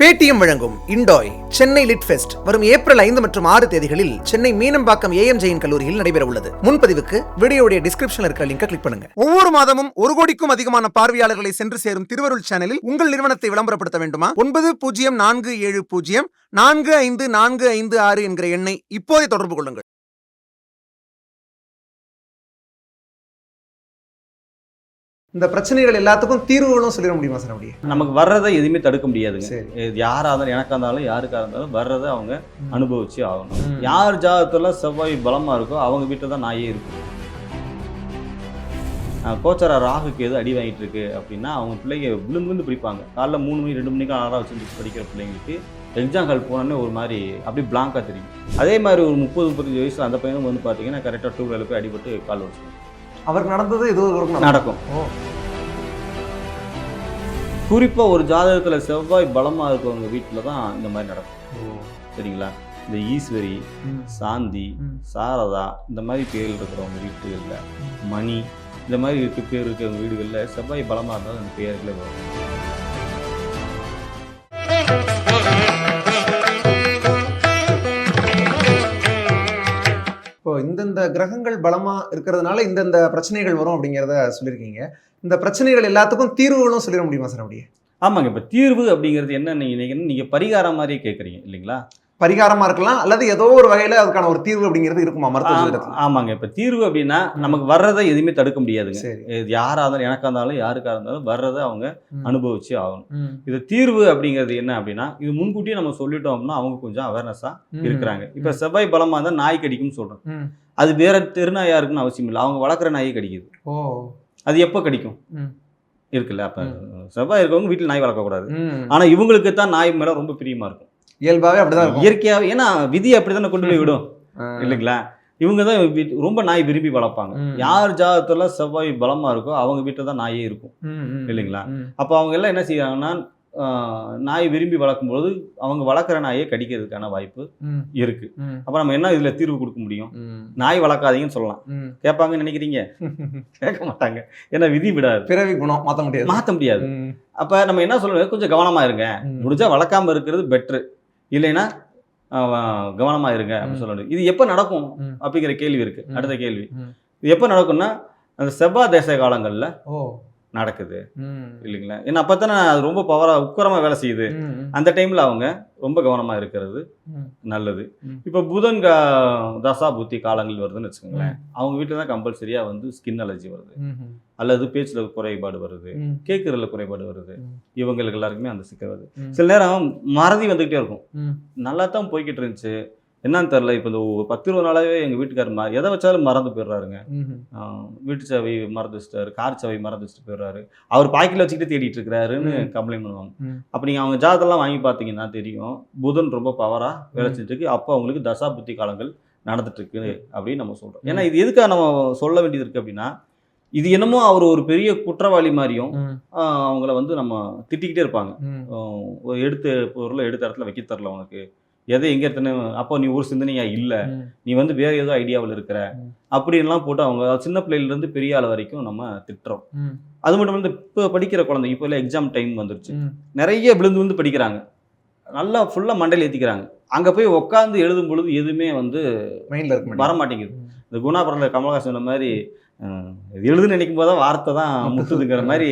Paytm வழங்கும் இண்டாய் Chennai lit fest வரும் ஏப்ரல் ஐந்து மற்றும் ஆறு தேதிகளில் சென்னை மீனம்பாக்கம் ஏஎம் ஜெயின் கல்லூரியில் நடைபெற உள்ளது. முன்பதிவுக்கு வீடியோடைய டிஸ்கிரிப்ஷன்ல இருக்கிற லிங்கை கிளிக் பண்ணுங்க. ஒவ்வொரு மாதமும் ஒரு கோடிக்கும் அதிகமான பார்வையாளர்களை சென்று சேரும் திருவருள் சேனலில் உங்கள் நிறுவனத்தை விளம்பரப்படுத்த வேண்டுமா? ஒன்பது பூஜ்ஜியம் நான்கு ஏழு பூஜ்ஜியம் நான்கு ஐந்து நான்கு ஐந்து ஆறு என்கிற எண்ணை இப்போதே தொடர்பு கொள்ளுங்கள். இந்த பிரச்சனைகள் எல்லாத்துக்கும் தீர்வுகளும் சொல்லிட முடியுமா சார் அப்படியே? நமக்கு வர்றதை எதுவுமே தடுக்க முடியாதுங்க. சரி. இது யாரா இருந்தாலும் எனக்கா இருந்தாலும் யாருக்கா இருந்தாலும் வர்றதை அவங்க. அனுபவிச்சு ஆகணும். யார் ஜாதகத்துல செவ்வாய் பலமா இருக்கோ அவங்க வீட்டில் தான் நாயே இருக்கும். கோச்சரா ராகுக்கு எது அடி வாங்கிட்டு இருக்கு அப்படின்னா அவங்க பிள்ளைங்க விழுந்து விழுந்து பிடிப்பாங்க. காலைல மூணு மணி ரெண்டு மணிக்கு ஆறாக வச்சு படிக்கிற பிள்ளைங்களுக்கு எக்ஸாம் கால் போனோடனே ஒரு மாதிரி அப்படியே பிளாங்காக தெரியும். அதே மாதிரி ஒரு முப்பது முப்பத்தஞ்சு வயசுல அந்த பையனும் வந்து பார்த்தீங்கன்னா கரெக்டாக டூ வீலர் போய் அடிபட்டு கால் வச்சு அவருக்கு நடந்தது ஏதோ ஒரு நடக்கும். குறிப்பாக ஒரு ஜாதகத்தில் செவ்வாய் பலமாக இருக்கவங்க வீட்டில் தான் இந்த மாதிரி நடக்கும். சரிங்களா? இந்த ஈஸ்வரி. சாந்தி. சாரதா இந்த மாதிரி பேர் இருக்கிறவங்க வீட்டுகளில் மணி இந்த மாதிரி இருக்க பேர் இருக்கிறவங்க வீடுகளில் செவ்வாய் பலமாக இருந்தால் அந்த பேர்களே வரும். இந்தந்த கிரகங்கள் பலமா இருக்கிறதுனால இந்தந்த பிரச்சனைகள் வரும் அப்படிங்கிறத சொல்லியிருக்கீங்க. இந்த பிரச்சனைகள் எல்லாத்துக்கும் தீர்வுகளும் சொல்லிட முடியுமா சார் அப்படியே? ஆமாங்க. இப்போ தீர்வு அப்படிங்கிறது என்ன? நீங்கள் நினைக்கிறீங்க நீங்கள் பரிகாரம் மாதிரி கேட்குறீங்க இல்லைங்களா? பரிகாரமா இருக்கலாம் அல்லது ஏதோ ஒரு வகையில அதுக்கான ஒரு தீர்வு அப்படிங்கிறது இருக்குமா மருத்துவ? ஆமாங்க. இப்போ தீர்வு அப்படின்னா நமக்கு வர்றதை எதுவுமே தடுக்க முடியாதுங்க. இது யாராக இருந்தாலும் எனக்கா இருந்தாலும் யாருக்கா இருந்தாலும் வர்றதை அவங்க. அனுபவிச்சு ஆகணும். இது தீர்வு அப்படிங்கிறது என்ன அப்படின்னா இது முன்கூட்டியே நம்ம சொல்லிட்டோம் அப்படின்னா அவங்க கொஞ்சம் அவேர்னஸாக. இருக்கிறாங்க. இப்போ செவ்வாய் பலமாக இருந்தால் நாய் கடிக்கும்னு சொல்கிறோம். அது வேற தெருநாயா இருக்குன்னு அவசியம் இல்லை. அவங்க வளர்க்குற நாயே கடிக்குது. ஓ. அது எப்போ கடிக்கும். இருக்குல்ல அப்போ செவ்வாய் இருக்கவங்க வீட்டில் நாய் வளர்க்கக்கூடாது. ம். ஆனால் இவங்களுக்கு தான் நாய் மேலே ரொம்ப பிரியமாக இருக்கும். இயல்பாவே அப்படிதான் இயற்கையாகவே ஏன்னா விதி அப்படி தானே கொண்டு போய் விடும். இல்லைங்களா? இவங்க தான் ரொம்ப நாய் விரும்பி வளர்ப்பாங்க. யார் ஜாதகத்தில் செவ்வாய் பலமாக இருக்கோ அவங்க வீட்டில் தான் நாயே இருக்கும். இல்லைங்களா? அப்போ அவங்க எல்லாம் என்ன செய்யறாங்கன்னா நாய் விரும்பி வளர்க்கும்போது அவங்க வளர்க்குற நாயை கடிக்கிறதுக்கான வாய்ப்பு. இருக்கு. அப்போ நம்ம என்ன இதில் தீர்வு கொடுக்க முடியும். நாய் வளர்க்காதீங்கன்னு சொல்லலாம். கேட்பாங்கன்னு நினைக்கிறீங்க கேட்க மாட்டாங்க ஏன்னா விதி விடாது பிறவி குணம் மாத்த முடியாது மாற்ற முடியாது. அப்போ நம்ம என்ன சொல்லணும் கொஞ்சம் கவனமா இருங்க ம். முடிஞ்சா வளர்க்காம இருக்கிறது பெட்ரு இல்லைன்னா ஆஹ், கவனமா இருங்க அப்படின்னு. சொல்லணும் இது எப்போ நடக்கும். அப்படிங்கிற கேள்வி இருக்கு. அடுத்த கேள்வி. இது எப்போ நடக்கும்னா அந்த செவ்வாய் தேச காலங்களில் ஓ நடக்குது. இல்லைங்களா ஏன்னா அப்போ தானே அது ரொம்ப பவராக உக்கரமாக வேலை செய்யுது. அந்த டைமில் அவங்க ரொம்ப கவனமாக இருக்கிறது. நல்லது. இப்போ புதன் கா- தசா புத்தி காலங்கள் வருதுன்னு வச்சுக்கோங்களேன் அவங்க வீட்டில் தான் கம்பல்சரியாக வந்து ஸ்கின் அலர்ஜி வருது. அல்லது பேச்சில் குறைபாடு வருது. கேட்குறதுல குறைபாடு வருது. இவங்களுக்கு எல்லாருக்குமே அந்த சிக்கல் வருது. சில நேரம் மறதி வந்துக்கிட்டே இருக்கும். நல்லா தான் போய்கிட்டு இருந்துச்சு என்னன்னு தெரில இப்போ இந்த பத்து இருபது நாளாவே எங்கள் வீட்டுக்காரர் ம எதை வச்சாலும் மறந்து போயிடுறாருங்க. வீட்டு சாவி மறந்து வச்சுட்டாரு கார் சாவி மறந்து வச்சுட்டு போயிடுறாரு. அவர் பாக்கெட்ல வச்சுக்கிட்டு தேடிட்டு இருக்கிறாருன்னு. கம்ப்ளைண்ட் பண்ணுவாங்க. அப்போ நீங்கள் அவங்க ஜாதகம்லாம் வாங்கி பார்த்தீங்கன்னா தெரியும் புதன் ரொம்ப பவராக வேலை. செஞ்சுட்டு இருக்கு அப்போ அவங்களுக்கு தசா புத்தி காலங்கள் நடந்துட்டு இருக்கு அப்படின்னு நம்ம சொல்றோம். ஏன்னா இது எதுக்காக நம்ம சொல்ல வேண்டியது இருக்கு அப்படின்னா இது என்னமோ அவர் ஒரு பெரிய குற்றவாளி மாதிரியும் அவங்கள வந்து நம்ம திட்டிக்கிட்டே இருப்பாங்க. எடுத்த பொருளை எடுத்த இடத்துல வைக்க தரல உனக்கு எதை எங்கே எடுத்தனு அப்போ நீ ஒரு சிந்தனையா இல்லை. நீ வந்து வேற ஏதோ ஐடியாவில் இருக்கிற. அப்படின்லாம் போட்டு அவங்க சின்ன பிள்ளையிலேருந்து பெரிய ஆள் வரைக்கும் நம்ம திட்டுறோம். அது மட்டும் இல்லை இப்போ படிக்கிற குழந்தை இப்போ இல்லை எக்ஸாம் டைம் வந்துருச்சு. நிறைய விழுந்து விழுந்து படிக்கிறாங்க நல்லா ஃபுல்லாக மண்டையில் ஏற்றிக்கிறாங்க அங்கே போய் உட்காந்து எழுதும் பொழுது எதுவுமே வந்து மைண்ட்ல இருக்க வர மாட்டேங்குது. இந்த குணாபுரத்தில் கமலஹாசன் சொன்ன மாதிரி எழுதுன்னு நினைக்கும் போது தான் வார்த்தை தான் முட்டுதுங்கிற மாதிரி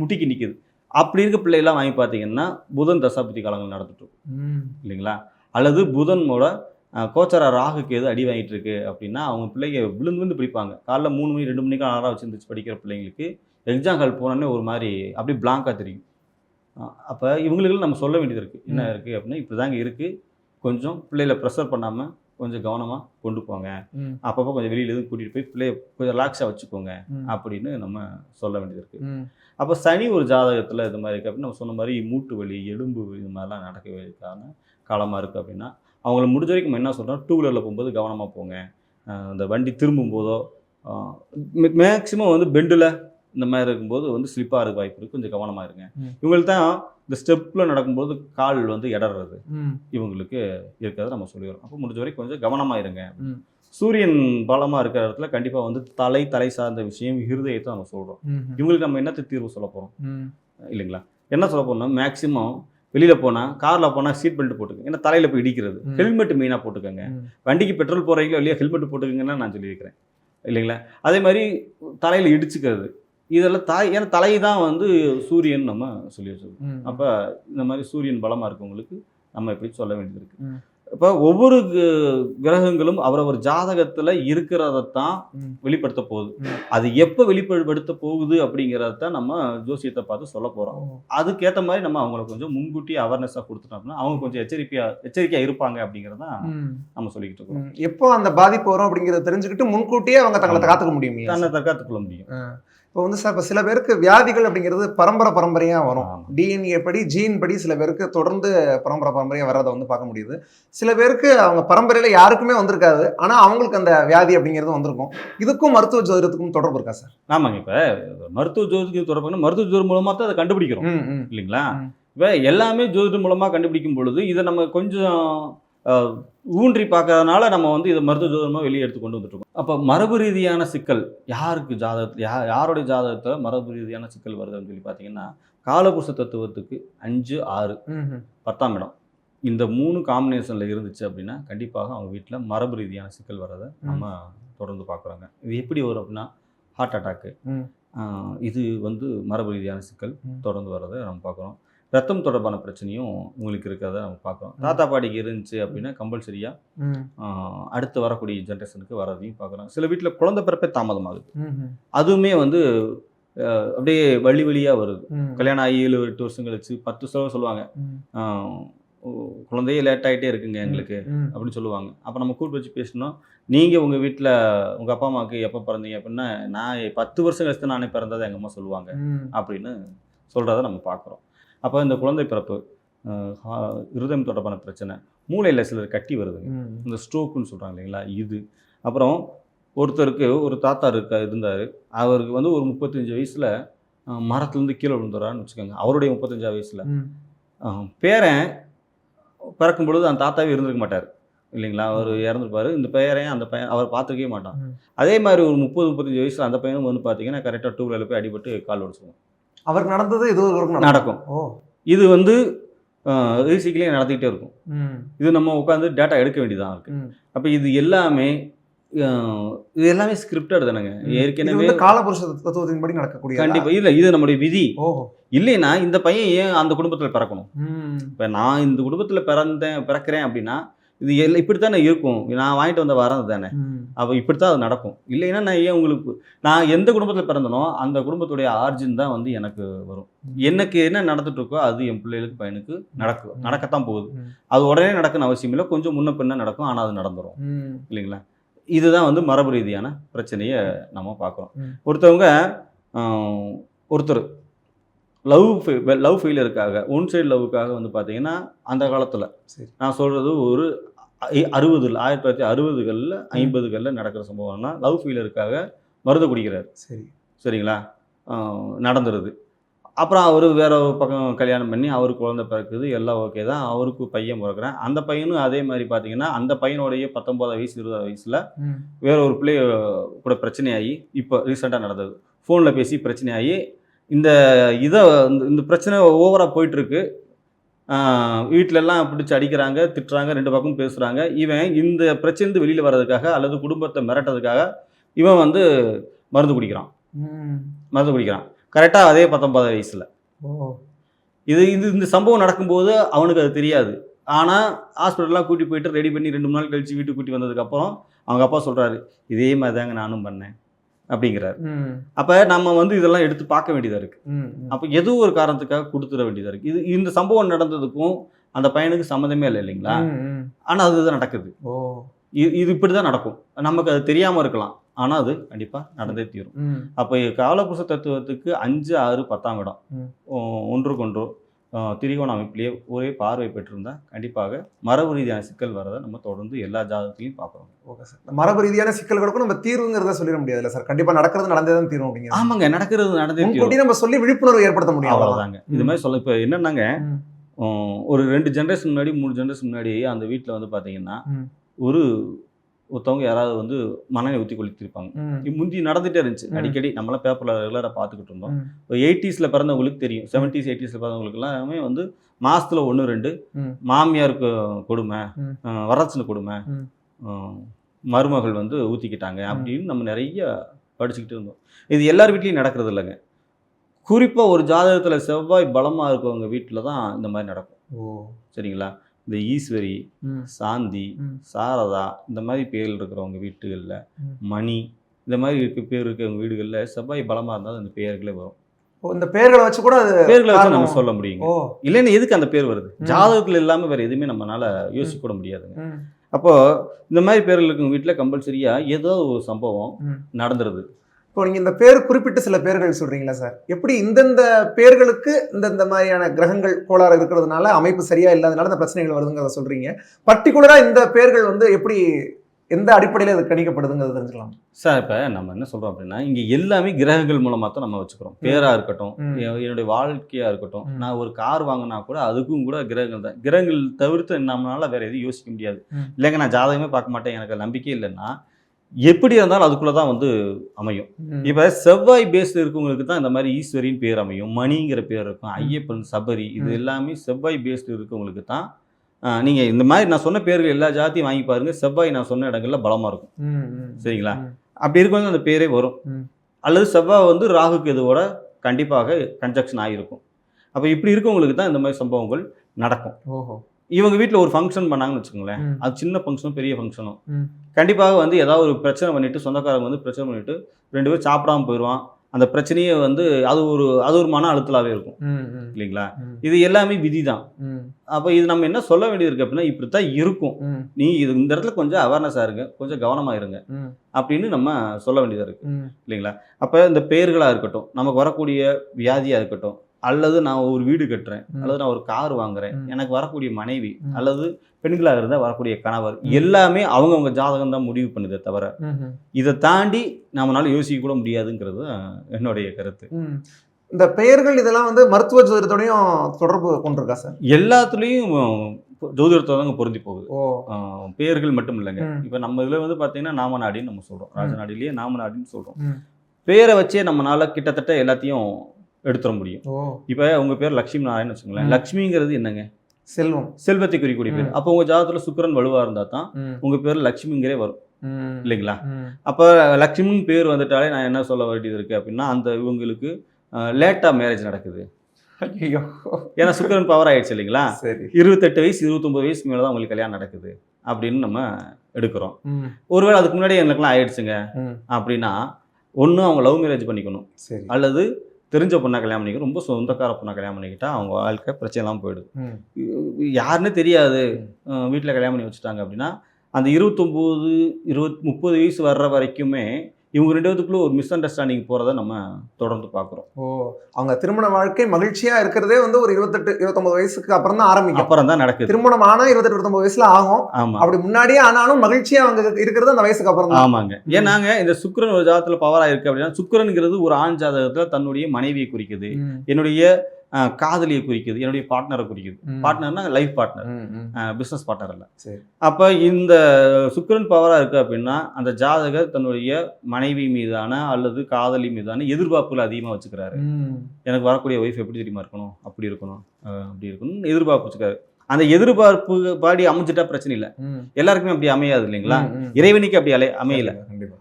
முட்டிக்கு நிற்குது அப்படி இருக்க பிள்ளைலாம் வாங்கி பார்த்தீங்கன்னா புதன் தசாபதி காலங்கள் நடந்துட்டு இருக்கும் ம். இல்லைங்களா அல்லது புதனோட கோச்சரா ராகுக்கு எது அடி வாங்கிட்டு இருக்கு அப்படின்னா அவங்க பிள்ளைங்க விழுந்து விழுந்து பிடிப்பாங்க காலைல மூணு மணி ரெண்டு மணிக்கு ஆறாக வச்சு படிக்கிற பிள்ளைங்களுக்கு எக்ஸாம் கால் போனோடனே ஒரு மாதிரி அப்படியே பிளாங்காக தெரியும் அப்போ இவங்களுக்கு நம்ம சொல்ல வேண்டியது இருக்குது என்ன. இருக்குது அப்படின்னா இப்படி தாங்க இருக்குது கொஞ்சம் பிள்ளைகளை ப்ரெஷர் பண்ணாமல் கொஞ்சம் கவனமாக கொண்டு போங்க. அப்பப்போ கொஞ்சம் வெளியில எதுவும் கூட்டிகிட்டு போய் பிள்ளைய கொஞ்சம் ரிலாக்ஸாக வச்சுக்கோங்க. அப்படின்னு நம்ம சொல்ல வேண்டியது இருக்குது. அப்போ சனி ஒரு ஜாதகத்தில் இது மாதிரி இருக்குது அப்படின்னு நம்ம சொன்ன மாதிரி மூட்டு வலி எலும்பு இது மாதிரிலாம் நடக்கிறதுக்கான காலமாக இருக்குது அப்படின்னா அவங்கள முடிஞ்ச வரைக்கும் நம்ம என்ன சொல்கிறோம் டூ வீலரில் போகும்போது கவனமாக போங்க அஹ் இந்த வண்டி திரும்பும் போதோ மேக்ஸிமம் வந்து பெண்டில் இந்த மாதிரி இருக்கும்போது வந்து ஸ்லிப்பாக இருக்க வாய்ப்பு இருக்குது கொஞ்சம் கவனமாக இருங்க. இவங்களுக்கு தான் இந்த ஸ்டெப்பில் நடக்கும்போது கால் வந்து இடறது. இவங்களுக்கு இருக்கிறத நம்ம சொல்லிடுறோம் அப்போ முடிஞ்ச வரைக்கும் கொஞ்சம் கவனமாக இருங்க. சூரியன் பலமாக இருக்கிற இடத்துல கண்டிப்பாக வந்து தலை தலை சார்ந்த விஷயம் இருதயத்தை நம்ம சொல்கிறோம். இவங்களுக்கு நம்ம என்னத்தை தீர்வு சொல்ல போகிறோம். இல்லைங்களா என்ன சொல்ல போறோம்னா மேக்ஸிமம் வெளியில போனா கார்ல போனா சீட் பெல்ட் போட்டுக்கங்க ஏன்னா தலையில போய் இடிக்கிறது. ஹெல்மெட் மெயினா போட்டுக்கோங்க. வண்டிக்கு பெட்ரோல் போடுறீங்களோ இல்லையா ஹெல்மெட் போட்டுக்கங்கன்னு நான் சொல்லியிருக்கிறேன் இல்லைங்களா அதே மாதிரி தலையில இடிச்சுக்கிறது இதெல்லாம் தாய் ஏன்னா தலை தான் வந்து சூரியன் நம்ம சொல்லி வச்சிருக்கோம். அப்போ இந்த மாதிரி சூரியன் பலமாக இருக்கவங்களுக்கு நம்ம எப்படி சொல்ல வேண்டியது இருக்கு ம். இப்போ ஒவ்வொரு கிரகங்களும் அவரவர் ஜாதகத்தில் இருக்கிறதத்தான். வெளிப்படுத்த போகுது. அது எப்போ வெளிப்படுத்த போகுது அப்படிங்கிறத நம்ம ஜோசியத்தை பார்த்து சொல்ல போகிறோம். அதுக்கேற்ற மாதிரி நம்ம அவங்களுக்கு கொஞ்சம் முன்கூட்டி அவேர்னஸாக கொடுத்துட்டோம்னா அவங்க கொஞ்சம் எச்சரிக்கையா எச்சரிக்கையாக இருப்பாங்க அப்படிங்கிறதான் ம். நம்ம சொல்லிக்கிட்டு இருக்கோம். எப்போ அந்த பாதிப்பு வரும் அப்படிங்கறத தெரிஞ்சுக்கிட்டு முன்கூட்டியே அவங்க தங்களை. காத்துக்க முடியும் தன்னை தற்காத்துக்கொள்ள முடியும் இப்போ வந்து சார் இப்போ சில பேருக்கு வியாதிகள் அப்படிங்கிறது பரம்பரை பரம்பரையா வரும். டிஎன்ஏ படி ஜீன் படி சில பேருக்கு தொடர்ந்து பரம்பரை பரம்பரையா வர்றதை வந்து பார்க்க முடியுது. சில பேருக்கு அவங்க பரம்பரையில யாருக்குமே வந்திருக்காது. ஆனா அவங்களுக்கு அந்த வியாதி அப்படிங்கிறது வந்திருக்கும். இதுக்கும் மருத்துவ ஜோதிடத்துக்கும் தொடர்பு இருக்கா சார்? ஆமாங்க. இப்போ மருத்துவ ஜோதிக்கு தொடர்புனா மருத்துவ ஜோதி மூலமாக தான் அதை கண்டுபிடிக்கிறோம். இல்லைங்களா. இப்போ எல்லாமே ஜோதிடம் மூலமாக கண்டுபிடிக்கும் பொழுது இதை நம்ம கொஞ்சம் ஊன்றி பார்க்கறதுனால நம்ம வந்து இதை மருத்துவ ஜோதிடமாக வெளியே எடுத்து கொண்டு வந்துட்டு இருக்கோம் அப்போ மரபு ரீதியான சிக்கல் யாருக்கு ஜாதகத்தில் யா யாருடைய ஜாதகத்தில் மரபு ரீதியான சிக்கல் வருதுன்னு சொல்லி பார்த்தீங்கன்னா காலபுருஷ தத்துவத்துக்கு அஞ்சு ஆறு. பத்தாம் இடம் இந்த மூணு காம்பினேஷனில் இருந்துச்சு அப்படின்னா கண்டிப்பாக அவங்க வீட்டில் மரபு ரீதியான சிக்கல் வர்றதை நம்ம தொடர்ந்து பார்க்குறாங்க இது எப்படி வரும் அப்படின்னா ஹார்ட் அட்டாக்கு. இது வந்து மரபு ரீதியான சிக்கல். தொடர்ந்து வர்றதை நம்ம பார்க்குறோம் ரத்தம் தொடர்பான பிரச்சனையும் உங்களுக்கு இருக்கிறத நம்ம பார்க்குறோம். தாத்தா பாட்டிக்கு இருந்துச்சு அப்படின்னா கம்பல்சரியாக அடுத்து வரக்கூடிய ஜென்ரேஷனுக்கு வர்றதையும் பார்க்குறோம். சில வீட்டில் குழந்தை பிறப்பே தாமதமாகுது. அதுவுமே வந்து அப்படியே வழி வழியாக வருது. கல்யாணம் ஆகி ஏழு எட்டு வருஷம் கழிச்சு பத்து வருஷம் சொல்லுவாங்க. குழந்தையே லேட் ஆகிட்டே இருக்குங்க எங்களுக்கு. அப்படின்னு சொல்லுவாங்க. அப்போ நம்ம கூட்டு வச்சு பேசணும் நீங்கள் உங்கள் வீட்டில் உங்கள் அப்பா அம்மாவுக்கு எப்போ பிறந்தீங்க அப்படின்னா நான் பத்து வருஷம் கழிச்சு நானே பிறந்ததை எங்கள் அம்மா சொல்லுவாங்க. அப்படின்னு சொல்கிறத நம்ம பார்க்குறோம். அப்போ இந்த குழந்தை பிறப்பு இருதயம் தொடர்பான பிரச்சனை மூளையில் சிலர் கட்டி வருதுங்க. இந்த ஸ்ட்ரோக்குன்னு சொல்கிறாங்க இல்லைங்களா? இது. அப்புறம் ஒருத்தருக்கு ஒரு தாத்தா இருக்க இருந்தார். அவருக்கு வந்து ஒரு முப்பத்தஞ்சு வயசில் மரத்துலேருந்து கீழே விழுந்துறான்னு வச்சுக்கோங்க. அவருடைய முப்பத்தஞ்சாவது வயசில். பேரன் பிறக்கும் பொழுது அந்த தாத்தாவே இருந்திருக்க மாட்டார். இல்லைங்களா? அவர் இறந்துருப்பாரு. இந்த பேரையும் அந்த பையன் அவர் பார்த்துருக்கவே மாட்டான். அதே மாதிரி ஒரு முப்பது முப்பத்தஞ்சு வயசுல அந்த பையனும் வந்து பார்த்தீங்கன்னா கரெக்டாக டூ வீலரில் போய் அடிபட்டு கால் உடச்சுவோம் அவருக்கு நடந்தது இது வரைக்கும் நடக்கும். ஓ. இது வந்து ரீசிக்கலே நடந்துக்கிட்டே இருக்கும். ம். இது நம்ம உட்காந்து டேட்டா எடுக்க வேண்டியதாக இருக்குது ம். அப்போ இது எல்லாமே இது எல்லாமே ஸ்கிரிப்டட் தானேங்க. ஏற்கனவே காலபுருஷ தத்துவத்தின்படி நடக்கக்கூடிய கண்டிப்பாக இல்லை இது நம்முடைய விதி. இல்லைன்னா இந்த பையன் ஏன் அந்த குடும்பத்தில் பிறக்கணும். இப்போ நான் இந்த குடும்பத்தில் பிறந்தேன் பிறக்கிறேன் அப்படின்னா இது எல்லாம் இப்படி தானே இருக்கும். நான் வாங்கிட்டு வந்த வரது தானே. அப்போ இப்படி தான் அது நடக்கும். இல்லைன்னா நான் ஏன் உங்களுக்கு நான் எந்த குடும்பத்தில் பிறந்தனோ அந்த குடும்பத்துடைய ஆர்ஜின் தான் வந்து எனக்கு வரும். எனக்கு என்ன நடந்துட்டு இருக்கோ அது என் பிள்ளைகளுக்கு பையனுக்கு நடக்கும். நடக்கத்தான் போகுது. அது உடனே நடக்கணும் அவசியம் இல்லை. கொஞ்சம் முன்ன பின்ன நடக்கும். ஆனால் அது நடந்துரும். ம். இல்லைங்களா? இதுதான் வந்து மரபு ரீதியான பிரச்சனையை நம்ம பார்க்குறோம். ஒருத்தவங்க ஒருத்தர் லவ் லவ் ஃபெயிலியருக்காக ஒன் சைடு லவ்வுக்காக வந்து பார்த்தீங்கன்னா அந்த காலத்தில் நான் சொல்கிறது ஒரு அறுபதுல ஆயிரத்தி தொள்ளாயிரத்தி அறுபதுகளில் ஐம்பதுகளில் நடக்கிற சம்பவம்னா லவ் ஃபெயிலியருக்காக மருந்து குடிக்கிறார். சரி. சரிங்களா? நடந்துருது. அப்புறம் அவர் வேற ஒரு பக்கம் கல்யாணம் பண்ணி அவருக்கு குழந்தை பிறக்குது எல்லாம் ஓகே தான் அவருக்கு பையன் பிறக்கிறேன். அந்த பையனும் அதே மாதிரி பார்த்தீங்கன்னா அந்த பையனுடைய பத்தொன்பதாவது வயசு இருபதாவது வயசில். வேற ஒரு பிள்ளை கூட பிரச்சனையாகி இப்போ ரீசெண்டாக நடந்தது. ஃபோனில் பேசி பிரச்சனையாகி இந்த இதை இந்த- இந்த பிரச்சனை ஓவராக போயிட்டுருக்கு. வீட்டில எல்லாம் பிடிச்சி அடிக்கிறாங்க திட்டுறாங்க ரெண்டு பக்கமும் பேசுகிறாங்க இவன் இந்த பிரச்சனைந்து வெளியில் வர்றதுக்காக அல்லது குடும்பத்தை மிரட்டுறதுக்காக இவன் வந்து மருந்து குடிக்கிறான். மருந்து குடிக்கிறான். கரெக்டாக அதே பத்தொன்பது வயசில். இது இது இந்த சம்பவம் நடக்கும்போது அவனுக்கு அது தெரியாது. ஆனால் ஹாஸ்பிட்டல்லாம் கூட்டி போயிட்டு ரெடி பண்ணி ரெண்டு மூணு நாள் கழிச்சு வீட்டுக்கு கூட்டி வந்ததுக்கப்புறம் அவங்க அப்பா சொல்கிறாரு இதே மாதிரி தாங்க நானும் பண்ணேன். அப்படிங்கிறாரு. அப்போ நம்ம வந்து இதெல்லாம் எடுத்து பார்க்க வேண்டியதாக இருக்குது. அப்போ ஏதோ ஒரு காரணத்துக்காக கொடுத்துட வேண்டியதாக இருக்குது இது இந்த சம்பவம் நடந்ததுக்கும் அந்த பையனுக்கு சம்மந்தமே இல்லை இல்லைங்களா. ஆனால் அதுதான் நடக்குது. ஓ. இது இப்படி தான் நடக்கும். நமக்கு அது தெரியாமல் இருக்கலாம். ஆனால் அது கண்டிப்பாக நடந்தே தீரும். அப்போ காலபுருஷ தத்துவத்துக்கு அஞ்சு ஆறு பத்தாம் இடம். ஒன்றுக்கொன்றோ திரிகோண அமைப்பிலேயே ஒரே பார்வை பெற்றிருந்தா கண்டிப்பாக மரபு ரீதியான சிக்கல் வரதை நம்ம தொடர்ந்து எல்லா ஜாதகத்திலையும் பார்க்குறோம் ஓகே சார். மரபு ரீதியான சிக்கல்களுக்கும் நம்ம தீர்வுங்கிறத சொல்லிட முடியாதுல்ல சார். கண்டிப்பா நடக்கிறது நடந்தே தான் தீரும் அப்படிங்கிறது ஆமாங்க நடக்கிறது நடந்தே நம்ம சொல்லி விழிப்புணர்வு ஏற்படுத்த முடியும் அவ்வளோதாங்க இது மாதிரி சொல்ல இப்போ என்னன்னாங்க ஒரு ரெண்டு ஜென்ரேஷன் முன்னாடி மூணு ஜென்ரேஷன் முன்னாடி அந்த வீட்டில் வந்து பார்த்தீங்கன்னா. ஒரு ஒருத்தவங்க யாராவது வந்து மண்ணெண்ணெய் ஊற்றி கொளுத்திருப்பாங்க. முந்தி நடந்துட்டே இருந்துச்சு. அடிக்கடி நம்மளாம் பேப்பரில் ரெகுலராக பார்த்துக்கிட்டு இருந்தோம். இப்போ எயிட்டிஸில் பிறந்தவங்களுக்கு தெரியும். செவன்ட்டீஸ் எயிட்டிஸில் பிறந்தவங்களுக்கு எல்லாமே வந்து மாசத்துல ஒன்று ரெண்டு. மாமியாருக்கு கொடுமை வரதட்சணை கொடுமை மருமகள் வந்து ஊற்றிக்கிட்டாங்க அப்படின்னு நம்ம நிறைய படிச்சுக்கிட்டு இருந்தோம். இது எல்லார் வீட்லேயும் நடக்கிறது இல்லைங்க. குறிப்பாக ஒரு ஜாதகத்தில் செவ்வாய் பலமாக இருக்கவங்க வீட்டில் தான் இந்த மாதிரி நடக்கும். ஓ. சரிங்களா? இந்த ஈஸ்வரி சாந்தி. சாரதா இந்த மாதிரி பேர்கள் இருக்கிறவங்க வீட்டுகளில். மணி இந்த மாதிரி இருக்க பேர் இருக்கிறவங்க வீடுகளில் செவ்வாய் பலமாக இருந்தால் அந்த பேர்களே வரும் இந்த பேர்களை வச்சு கூட பேர்களை வச்சு நம்ம. சொல்ல முடியுங்க ஓ இல்லைன்னா எதுக்கு அந்த பேர் வருது. ஜாதகத்தில் இல்லாமல் வேற எதுவுமே நம்மளால யோசிக்க கூட முடியாதுங்க ம், அப்போ இந்த மாதிரி பேர்கள் இருக்கவங்க வீட்டில் கம்பல்சரியா ஏதோ ஒரு சம்பவம். நடந்துருது இப்போ நீங்க இந்த பேர் குறிப்பிட்டு சில பேர்கள் சொல்றீங்களா சார்? எப்படி இந்தந்த பேர்களுக்கு இந்தந்த மாதிரியான கிரகங்கள் கோளாறு இருக்கிறதுனால அமைப்பு சரியா இல்லாதனால இந்த பிரச்சனைகள் வருதுங்கிறத சொல்றீங்க. பர்டிகுலரா இந்த பேர்கள் வந்து எப்படி எந்த அடிப்படையில் அது கணிக்கப்படுதுங்கிறத தெரிஞ்சுக்கலாம். சார் இப்போ நம்ம என்ன சொல்றோம் அப்படின்னா இங்க எல்லாமே கிரகங்கள் மூலமா தான் நம்ம வச்சுக்கிறோம். பேரா இருக்கட்டும் என்னுடைய வாழ்க்கையா இருக்கட்டும். நான் ஒரு கார் வாங்கினா கூட அதுக்கும் கூட கிரகங்கள் தான். கிரகங்கள் தவிர்த்து நம்மளால வேற எதுவும் யோசிக்க முடியாது. இல்லைங்க நான் ஜாதகமே பார்க்க மாட்டேன். எனக்கு நம்பிக்கை இல்லைன்னா எப்படி இருந்தாலும் அதுக்குள்ள தான் வந்து அமையும். இப்போ செவ்வாய் பேஸ்ல இருக்கவங்களுக்கு தான் இந்த மாதிரி ஈஸ்வரின் பேர் அமையும். மணிங்கிற பேர் இருக்கும். ஐயப்பன் சபரி இது. எல்லாமே செவ்வாய் பேஸ்ல இருக்கவங்களுக்கு தான் ஆஹ், நீங்க இந்த மாதிரி நான் சொன்ன பேர்கள் எல்லா ஜாத்தியும் வாங்கி பாருங்க. செவ்வாய் நான் சொன்ன இடங்கள்ல பலமா இருக்கும். சரிங்களா? அப்படி இருக்கவங்க அந்த பேரே வரும். அல்லது செவ்வாய் வந்து ராகுக்கு இதுவோட கண்டிப்பாக கன்ஜக்ஷன் ஆகிருக்கும் அப்போ இப்படி இருக்கவங்களுக்கு தான் இந்த மாதிரி சம்பவங்கள் நடக்கும். ஓஹோ. இவங்க வீட்டில் ஒரு ஃபங்க்ஷன் பண்ணாங்கன்னு வச்சுக்கோங்களேன். அது சின்ன ஃபங்க்ஷனும் பெரிய ஃபங்க்ஷனும். கண்டிப்பாக வந்து ஏதாவது ஒரு பிரச்சனை பண்ணிட்டு சொந்தக்காரங்க வந்து பிரச்சனை பண்ணிட்டு ரெண்டு பேரும் சாப்பிடாம போயிடுவான் அந்த பிரச்சனையே வந்து அது ஒரு அது ஒரு மன அழுத்தலாவே இருக்கும். இல்லைங்களா? இது எல்லாமே விதி தான் அப்போ இது நம்ம என்ன சொல்ல வேண்டியது இருக்கு அப்படின்னா இப்படி தான் இருக்கும் நீ இது இந்த இடத்துல கொஞ்சம் அவேர்னஸாக இருங்க. கொஞ்சம் கவனமாக இருங்க. அப்படின்னு நம்ம சொல்ல வேண்டியதாக இருக்கு. ம், இல்லைங்களா? அப்போ இந்த பெயர்களாக இருக்கட்டும் நமக்கு வரக்கூடிய வியாதியாக இருக்கட்டும் அல்லது நான் ஒரு வீடு கட்டுறேன். அல்லது நான் ஒரு கார் வாங்குறேன். எனக்கு வரக்கூடிய மனைவி. அல்லது பெண்களாக இருந்தால் வரக்கூடிய கணவர். எல்லாமே அவங்கவுங்க ஜாதகம் தான் முடிவு பண்ணுதே தவிர. இதை தாண்டி நம்மளால யோசிக்க கூட முடியாதுங்கிறது என்னுடைய கருத்து. இந்த பெயர்கள் இதெல்லாம் வந்து மருத்துவ ஜோதிடத்தோடையும் தொடர்பு கொண்டிருக்கா சார் எல்லாத்துலேயும் ஜோதிடத்தை தாங்க பொருந்தி போகுது பேர்கள் மட்டும் இல்லைங்க. இப்போ நம்ம இதில் வந்து பார்த்தீங்கன்னா நாமநாடின்னு நம்ம சொல்கிறோம் ராஜநாடிலேயே நாமநாடின்னு சொல்கிறோம். பேரை வச்சே நம்மளால கிட்டத்தட்ட எல்லாத்தையும் எடுத்துட முடியும். இப்போ உங்க பேர் லட்சுமி நாராயணன் வச்சுங்களேன் ம். லட்சுமிங்கிறது என்னங்க? செல்வம். செல்வத்தை குறிக்கூடிய பேர். அப்போ உங்க ஜாதகத்துல சுக்கிரன் வலுவா இருந்தா தான் ம், உங்க பேர் லட்சுமிங்கிறே வரும். இல்லைங்களா? அப்போ லட்சுமின்னு பேர் வந்துட்டாலே நான் என்ன சொல்ல வேண்டியது இருக்கு அப்படின்னா அந்த இவங்களுக்கு லேட்டா மேரேஜ் நடக்குது. ஏன்னா சுக்கிரன் பவர் ஆயிடுச்சு இல்லைங்களா? சரி. இருபத்தெட்டு வயசு இருபத்தொம்பது வயசுக்கு மேலே தான் உங்களுக்கு கல்யாணம் நடக்குது அப்படின்னு நம்ம எடுக்கிறோம். ஒருவேளை அதுக்கு முன்னாடி எனக்குலாம் ஆயிடுச்சுங்க அப்படின்னா ஒன்று அவங்க லவ் மேரேஜ் பண்ணிக்கணும். சரி. அல்லது தெரிஞ்ச பொண்ணை கல்யாணம் பண்ணிக்கணும் ரொம்ப சொந்தக்கார பொண்ணை கல்யாணம் பண்ணிக்கிட்டா அவங்க வாழ்க்கை பிரச்சனை எல்லாம் போயிடுது யாருன்னே தெரியாது. வீட்டில் கல்யாணம் பண்ணி வச்சுட்டாங்க அப்படின்னா அந்த இருபத்தொம்போது இருபத் முப்பது வயசு வர்ற வரைக்குமே இவங்க ரெண்டு பேத்துக்குள்ள ஒரு மிஸ் அண்டர்ஸ்டாண்டிங் போகிறத நம்ம தொடர்ந்து பார்க்குறோம். ஓ அவங்க திருமண வாழ்க்கை மகிழ்ச்சியா இருக்கிறதே வந்து ஒரு இருபத்தெட்டு இருபத்தொன்பது வயசுக்கு அப்புறம் தான் ஆரம்பிக்கும். அப்புறம் தான் நடக்குது. திருமணம் ஆனா இருபத்தெட்டு இருபத்தொன்பது வயசுல ஆகும். ஆமாம் அப்படி முன்னாடியே ஆனாலும் மகிழ்ச்சியா அவங்க இருக்கிறது அந்த வயசுக்கு அப்புறம் தான். ஆமாங்க. ஏன்னாங்க இந்த சுக்கிரன் ஒரு ஜாதகத்தில் பவராக இருக்குது அப்படின்னா சுக்கிரனுங்கிறது ஒரு ஆண் ஜாதகத்தில் தன்னுடைய மனைவியை குறிக்குது. என்னுடைய காதலியை குறிக்குது என்னுடைய பார்ட்னரை குறிக்குது. பார்ட்னர்னா லைஃப் பார்ட்னர் பிஸ்னஸ் பார்ட்னர் இல்லை சரி. அப்போ இந்த சுக்கிரன் பவராக இருக்குது அப்படின்னா அந்த ஜாதகர் தன்னுடைய மனைவி மீதான அல்லது காதலி மீதான எதிர்பார்ப்புகள் அதிகமாக வச்சுக்கிறாரு. எனக்கு வரக்கூடிய ஒய்ஃப் எப்படி தெரியுமா இருக்கணும்? அப்படி இருக்கணும். அப்படி இருக்கணும் எதிர்பார்ப்பு வச்சுக்காரு அந்த எதிர்பார்ப்பு பாடி அமைஞ்சிட்டா பிரச்சனை இல்லை. எல்லாருக்குமே அப்படி அமையாது இல்லைங்களா. இறைவனுக்கு அப்படி அலை அமையல.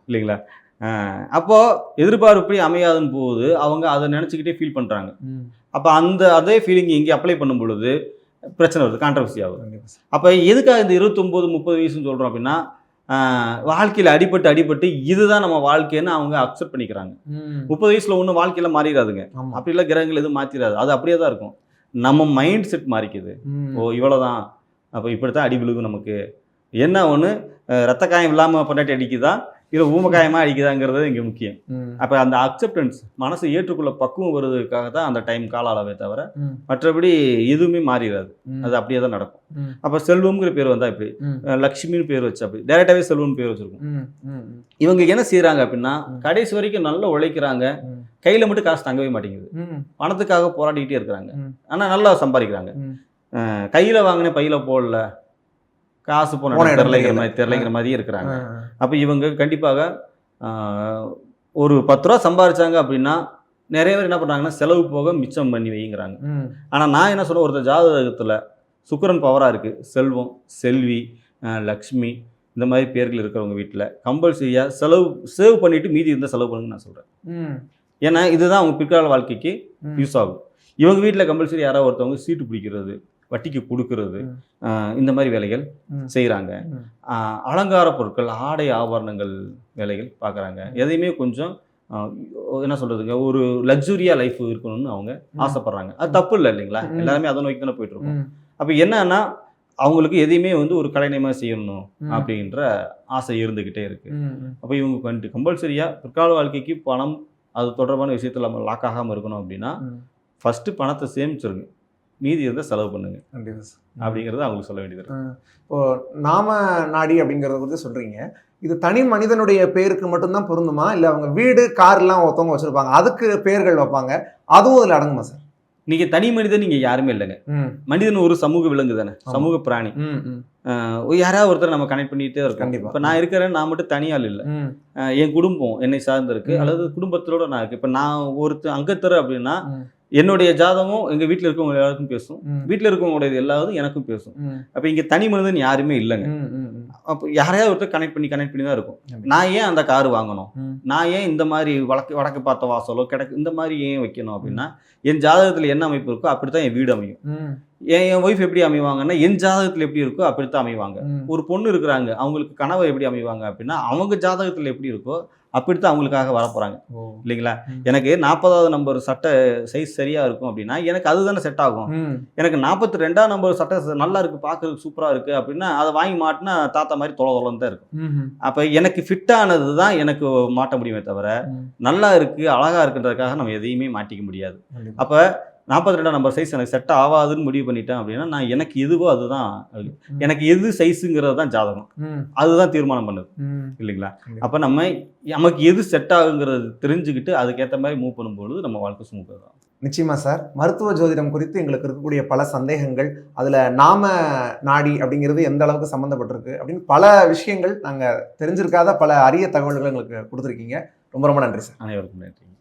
இல்லைங்களா? அஹ் அப்போ எதிர்பார்ப்பு அமையாதுன்னு போது அவங்க அதை நினச்சிக்கிட்டே ஃபீல் பண்ணுறாங்க அப்போ அந்த அதே ஃபீலிங் இங்கே அப்ளை பண்ணும் பொழுது பிரச்சனை வருது கான்ட்ரவர்சி ஆகுது. அப்போ எதுக்காக இந்த இருபத்தொம்போது முப்பது வயசுன்னு சொல்கிறோம் அப்படின்னா வாழ்க்கையில் அடிபட்டு அடிபட்டு இதுதான் நம்ம வாழ்க்கைன்னு அவங்க அக்செப்ட் பண்ணிக்கிறாங்க. முப்பது வயசில் ஒன்றும் வாழ்க்கையில் மாறிடாதுங்க. அப்படிலாம் கிரகங்கள் எதுவும் மாற்றிடாது அது அப்படியே தான் இருக்கும். நம்ம மைண்ட் செட் மாறிக்குது. ஓ இவ்வளோதான் அப்போ இப்படி தான் அடி விழுகும் நமக்கு. என்ன ஒன்று ரத்த காயம் இல்லாமல் பொண்டாட்டி அடிக்குதா? இல்லை ஊமக்காயமாக அடிக்குதாங்கிறது இங்கே முக்கியம். அப்போ அந்த அக்செப்டன்ஸ் மனசு ஏற்றுக்கொள்ள பக்குவம் வருவதற்காக தான் அந்த டைம் கால அளவே தவிர மற்றபடி எதுவுமே மாறிடாது. அது அப்படியே தான் நடக்கும். அப்போ செல்வம்ங்கிற பேர் வந்தா இப்படி லக்ஷ்மின்னு பேர் வச்சு அப்படி. டேரெக்டாகவே செல்வம்னு பேர் வச்சிருக்கும். இவங்க என்ன செய்கிறாங்க அப்படின்னா. கடைசி வரைக்கும் நல்லா உழைக்கிறாங்க. கையில் மட்டும் காசு தங்கவே மாட்டேங்குது. பணத்துக்காக போராடிக்கிட்டே இருக்கிறாங்க. ஆனால் நல்லா சம்பாதிக்கிறாங்க. கையில் வாங்கின பையில போடல. காசு போன போன இடம் இடம் தெரிலைங்கிற தெரியல. மாதிரி தெரிலைங்கிற மாதிரியே இருக்கிறாங்க. அப்போ இவங்க கண்டிப்பாக ஒரு பத்து ரூபா சம்பாதிச்சாங்க அப்படின்னா நிறைய பேர் என்ன பண்ணுறாங்கன்னா செலவு போக மிச்சம் பண்ணி வைங்கிறாங்க. ஆனால் நான் என்ன சொல்ல ஒருத்தர் ஜாதகத்தில் சுக்கிரன் பவராக இருக்குது செல்வம் செல்வி லக்ஷ்மி இந்த மாதிரி பேர்கள் இருக்கிறவங்க வீட்டில் கம்பல்சரியாக செலவு சேவ் பண்ணிவிட்டு மீதி இருந்தால் செலவு பண்ணுங்கன்னு நான் சொல்கிறேன் ஏன்னா இதுதான் அவங்க பிற்கால வாழ்க்கைக்கு. யூஸ் ஆகும். இவங்க வீட்டில் கம்பல்சரி யாராவது ஒருத்தவங்க சீட்டு பிடிக்கிறது வட்டிக்கு கொடுக்கறது இந்த மாதிரி வேலைகள். செய்கிறாங்க. அலங்கார பொருட்கள் ஆடை ஆபரணங்கள் வேலைகள் பார்க்குறாங்க எதையுமே கொஞ்சம் என்ன சொல்கிறதுங்க ஒரு லக்ஸுரியாக லைஃப் இருக்கணும்னு அவங்க. ஆசைப்பட்றாங்க அது தப்பு இல்லை இல்லைங்களா. எல்லாருமே அதை நோக்கி தானே போயிட்டு இருக்கோம் அப்போ என்னன்னா அவங்களுக்கு எதையுமே வந்து ஒரு கலைநயமாக செய்யணும். அப்படின்ற ஆசை இருந்துக்கிட்டே இருக்கு. அப்போ இவங்க கண்டு கம்பல்சரியாக பிற்கால வாழ்க்கைக்கு பணம் அது தொடர்பான விஷயத்தில் நம்ம லாக் ஆகாமல் இருக்கணும் அப்படின்னா ம். ஃபஸ்ட்டு பணத்தை சேமிச்சிருங்க மீதி இருந்தால் செலவு பண்ணுங்க. கண்டிப்பா சார். அப்படிங்கிறத அவங்களுக்கு சொல்ல வேண்டியது. இப்போ நாம நாடி அப்படிங்கறத குறித்து சொல்றீங்க. இது தனி மனிதனுடைய பேருக்கு மட்டும்தான் பொருந்துமா? இல்ல அவங்க வீடு கார் எல்லாம் ஒருத்தவங்க வச்சிருப்பாங்க. அதுக்கு பேர்கள் வைப்பாங்க. அதுவும் இதுல அடங்குமா சார்? நீங்க தனி மனிதன் நீங்க யாருமே இல்லைங்க. மனிதன் ஒரு சமூக விலங்கு தானே. சமூக பிராணி. யாராவது ஒருத்தர் நம்ம கனெக்ட் பண்ணிட்டே இருக்கோம். இப்போ நான் இருக்கிறேன் நான் மட்டும் தனியாள் இல்லை. என் குடும்பம் என்னை சார்ந்து இருக்கு. ம். அல்லது குடும்பத்தோட நான் இருக்கு இப்போ நான் ஒருத்தர் அங்கத்தர் அப்படின்னா. என்னுடைய ஜாதகம் எங்க வீட்டில் இருக்கவங்க எல்லாருக்கும் பேசும். வீட்டில் இருக்கவங்களுடைய எல்லாரும் எனக்கும் பேசும். அப்போ இங்க தனி மனிதன் யாருமே இல்லைங்க. அப்போ யாரையாவது ஒருத்தர் கனெக்ட் பண்ணி கனெக்ட் பண்ணி தான் இருக்கும். நான் ஏன் அந்த கார் வாங்கணும்? நான் ஏன் இந்த மாதிரி வடக்கு வடக்கு பார்த்த வாசலோ கிழக்கு இந்த மாதிரி ஏன் வைக்கணும் அப்படின்னா என் ஜாதகத்தில் என்ன அமைப்பு இருக்கோ அப்படி தான் என் வீடு அமையும். என் என் ஒய்ஃப் எப்படி அமைவாங்கன்னா என் ஜாதகத்தில் எப்படி இருக்கோ அப்படித்தான் அமைவாங்க. ஒரு பொண்ணு இருக்கிறாங்க அவங்களுக்கு கணவர் எப்படி அமைவாங்க அப்படின்னா அவங்க ஜாதகத்தில் எப்படி இருக்கோ அப்படித்தான் அவங்களுக்காக வரப்போறாங்க ஓ. இல்லைங்களா. எனக்கு நாற்பதாவது நம்பர் சட்டை சைஸ் சரியா இருக்கும் அப்படின்னா எனக்கு அதுதானே செட் ஆகும். எனக்கு நாற்பத்தி ரெண்டாம் நம்பர் சட்டை நல்லா இருக்கு பார்க்கறதுக்கு சூப்பரா இருக்கு அப்படின்னா அதை வாங்கி மாட்டினா தாத்தா மாதிரி தொலை தொலைன்னு தான் இருக்கும் அப்போ எனக்கு ஃபிட் ஆனது தான் எனக்கு மாட்ட முடியுமே தவிர. நல்லா இருக்கு அழகா இருக்குன்றதுக்காக நம்ம எதையுமே மாட்டிக்க முடியாது. அப்போ நாற்பத்தி ரெண்டாம் நம்பர் சைஸ் எனக்கு செட் ஆகாதுன்னு முடிவு பண்ணிட்டேன் அப்படின்னா நான் எனக்கு எதுவோ அதுதான். எனக்கு எது சைஸுங்கிறது தான் ஜாதகம். அதுதான் தீர்மானம் பண்ணுது. இல்லைங்களா. அப்போ நம்ம நமக்கு எது செட் ஆகுங்கிறது தெரிஞ்சுக்கிட்டு அதுக்கேற்ற மாதிரி மூவ் பண்ணும்பொழுது நம்ம வாழ்க்கை சுமூக தான் நிச்சயமா சார் மருத்துவ ஜோதிடம் குறித்து எங்களுக்கு இருக்கக்கூடிய பல சந்தேகங்கள் அதுல நாம நாடி அப்படிங்கிறது எந்த அளவுக்கு சம்மந்தப்பட்டிருக்கு அப்படின்னு பல விஷயங்கள் நாங்க தெரிஞ்சிருக்காத பல அரிய தகவல்களை எங்களுக்கு கொடுத்துருக்கீங்க. ரொம்ப ரொம்ப நன்றி சார் அனைவருக்கும் நன்றி.